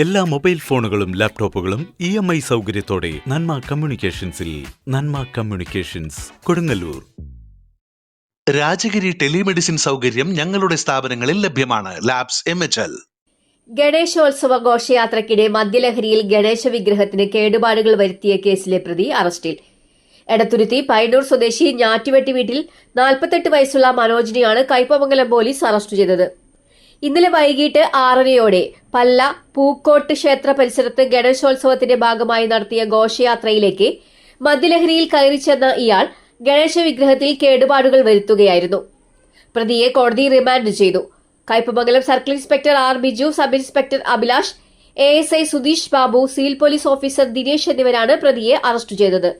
എല്ലാ മൊബൈൽ ഫോണുകളും ലാപ്ടോപ്പുകളും ഇ എം ഐ സൗകര്യത്തോടെ നന്മ കമ്മ്യൂണിക്കേഷൻസിൽ നന്മ കമ്മ്യൂണിക്കേഷൻസ് കൊടുങ്ങല്ലൂർ. രാജഗിരി ടെലിമെഡിസിൻ സൗകര്യം ഞങ്ങളുടെ സ്ഥാപനങ്ങളിൽ ലഭ്യമാണ്. Labs M H L. ഗണേശോത്സവ ഘോഷയാത്രയ്ക്കിടെ മദ്യലഹരിയിൽ ഗണേശ വിഗ്രഹത്തിന് കേടുപാടുകൾ വരുത്തിയ കേസിലെ പ്രതി അറസ്റ്റിൽ. എടത്തുരുത്തി പൈനൂർ സ്വദേശി ഞാറ്റുവെട്ടി വീട്ടിൽ നാൽപ്പത്തെട്ട് വയസ്സുള്ള മനോജിനെയാണ് കൈപ്പമംഗലം പോലീസ് അറസ്റ്റ് ചെയ്തത്. ഇന്നലെ വൈകിട്ട് ആറരയോടെ പല്ല പൂക്കോട്ട് ക്ഷേത്ര പരിസരത്ത് ഗണേശോത്സവത്തിന്റെ ഭാഗമായി നടത്തിയ ഘോഷയാത്രയിലേക്ക് മദ്യലഹരിയിൽ കയറി ചെന്ന ഇയാൾ ഗണേശ വിഗ്രഹത്തിൽ കേടുപാടുകൾ വരുത്തുകയായിരുന്നു. പ്രതിയെ കോടതി റിമാൻഡ് ചെയ്തു. Kaipamangalam circle inspector R Biju sub inspector Abhilash A S I Sudheesh Babu civil police officer Dinesh എന്നിവരാണ് പ്രതിയെ അറസ്റ്റ് ചെയ്തത്.